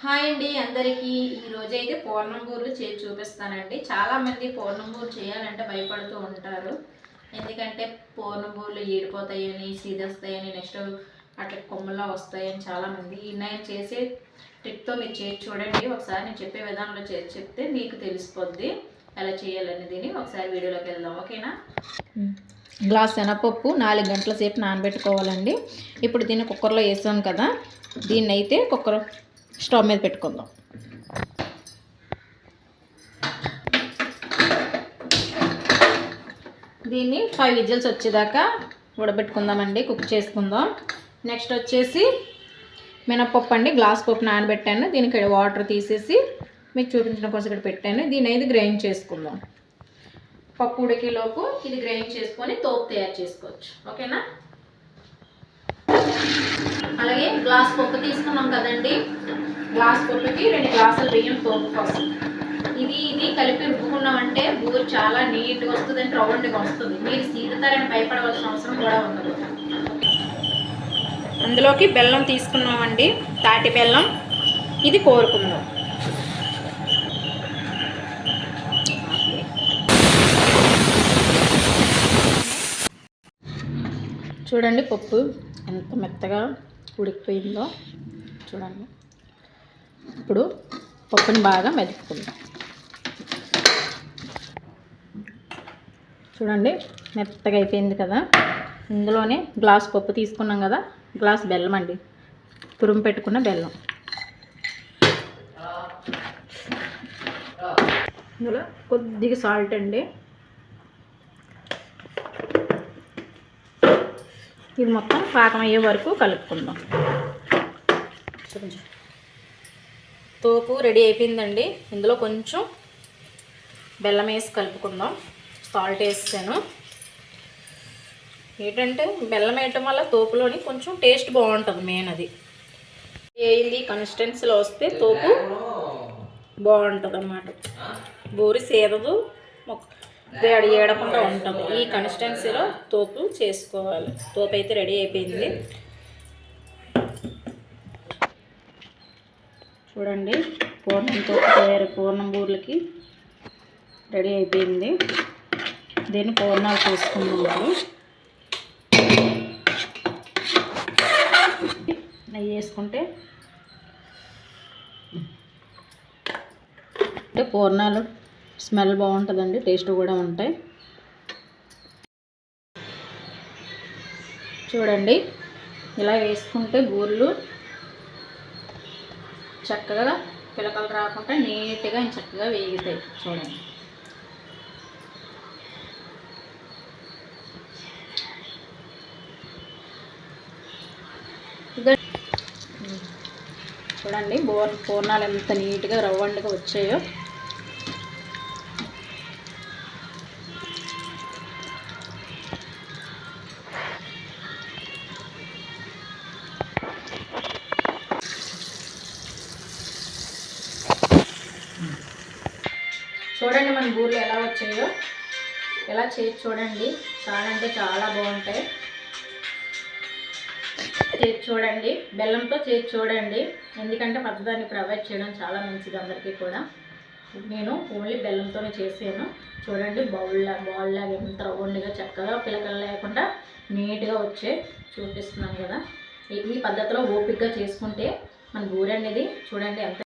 Hi అండి అందరికీ. ఈరోజు అయితే పూర్ణంబూర్లు చేసి చూపిస్తానండి. చాలామంది పూర్ణంబూర్లు చేయాలంటే భయపడుతూ ఉంటారు. ఎందుకంటే పూర్ణంబూర్లు ఈడిపోతాయని సీదొస్తాయని నెక్స్ట్ అట్లా కొమ్మలా వస్తాయని చాలామంది నేను చేసే ట్రిక్తో మీరు చేసి చూడండి. ఒకసారి నేను చెప్పే విధానంలో చేసి చెప్తే మీకు తెలిసిపోద్ది ఎలా చేయాలనేది ఒకసారి వీడియోలోకి వెళ్దాం. ఓకేనా? గ్లాస్ శనగపప్పు నాలుగు గంటల సేపు నానబెట్టుకోవాలండి. ఇప్పుడు దీన్ని కుక్కర్లో వేసాం కదా. దీన్ని అయితే కుక్కర్ స్టవ్ మీద పెట్టుకుందాం. దీన్ని ఫైవ్ విజిల్స్ వచ్చేదాకా ఉడబెట్టుకుందామండి కుక్ చేసుకుందాం. నెక్స్ట్ వచ్చేసి మినపప్పు అండి గ్లాస్ పప్పు నానబెట్టాను. దీనికి వాటర్ తీసేసి మీకు చూపించడం కోసం ఇక్కడ పెట్టాను. దీని అయితే గ్రైండ్ చేసుకుందాం. పప్పు ఉడికేలోపు ఇది గ్రైండ్ చేసుకొని తోపు తయారు చేసుకోవచ్చు. ఓకేనా? అలాగే గ్లాస్ పప్పు తీసుకున్నాం కదండి. గ్లాస్ పప్పుకి రెండు గ్లాసులు బియ్యం పప్పు కోసం ఇది ఇది కలిపి రుబ్బుకున్నామంటే బూరు చాలా నీట్గా వస్తుంది అంటే రౌండ్గా వస్తుంది. మీరు సీదుతారని భయపడవలసిన అవసరం కూడా ఉండదు. అందులోకి బెల్లం తీసుకున్నామండి తాటి బెల్లం. ఇది కోరుకుందాం. చూడండి పప్పు ఎంత మెత్తగా ఉడికిపోయిందో చూడండి. ఇప్పుడు పప్పుని బాగా మెదుపుకుందాం. చూడండి మెత్తగా అయిపోయింది కదా. ఇందులోనే గ్లాస్ పప్పు తీసుకున్నాం కదా గ్లాస్ బెల్లం అండి. తురుము పెట్టుకున్న బెల్లం. ఇందులో కొద్దిగా సాల్ట్ అండి. ఇది మొత్తం పాకం అయ్యే వరకు కలుపుకుందాం. చూపించు తోపు రెడీ అయిపోయిందండి. ఇందులో కొంచెం బెల్లం వేసి కలుపుకుందాం. సాల్ట్ వేసాను. ఏంటంటే బెల్లం వేయటం వల్ల తోపులోని కొంచెం టేస్ట్ బాగుంటుంది మెయిన్ అది. ఏంది కన్సిస్టెన్సీలో వస్తే తోపు బాగుంటుంది అన్నమాట బూరి సేదదు. మొక్క వేడి ఏడకుండా ఉంటుంది ఈ కన్సిస్టెన్సీలో తోపు చేసుకోవాలి. తోపు అయితే రెడీ అయిపోయింది. చూడండి పూర్ణం తోపు తయారు పూర్ణం బూర్లకి రెడీ అయిపోయింది. దీన్ని పూర్ణాలు చేసుకున్నాము నెయ్యి వేసుకుంటే అంటే పూర్ణాలు స్మెల్ బాగుంటుందండి టేస్ట్ కూడా ఉంటాయి. చూడండి ఇలా వేసుకుంటే బూర్లు చక్కగా పిలకలు రాకుండా నీట్గా చక్కగా వేగుతాయి. చూడండి. చూడండి బోర్ పూర్ణాలు ఎంత నీట్గా రవ్వండిగా వచ్చాయో. చూడండి మన బూర్లు ఎలా వచ్చాయో. ఎలా చేసి చూడండి. చాలా అంటే చాలా బాగుంటాయి. చేసి చూడండి. బెల్లంతో చేసి చూడండి. ఎందుకంటే పచ్చదాన్ని ప్రొవైడ్ చేయడం చాలా మంచిది అందరికీ కూడా. నేను ఓన్లీ బెల్లంతోనే చేసాను చూడండి బౌల్లా బౌల్లా ఎంత రౌండ్గా చక్కగా పిలకలు లేకుండా నీట్గా వచ్చే చూపిస్తున్నాను కదా. ఈ పద్ధతిలో ఓపిక్గా చేసుకుంటే మన బూరె చూడండి ఎంత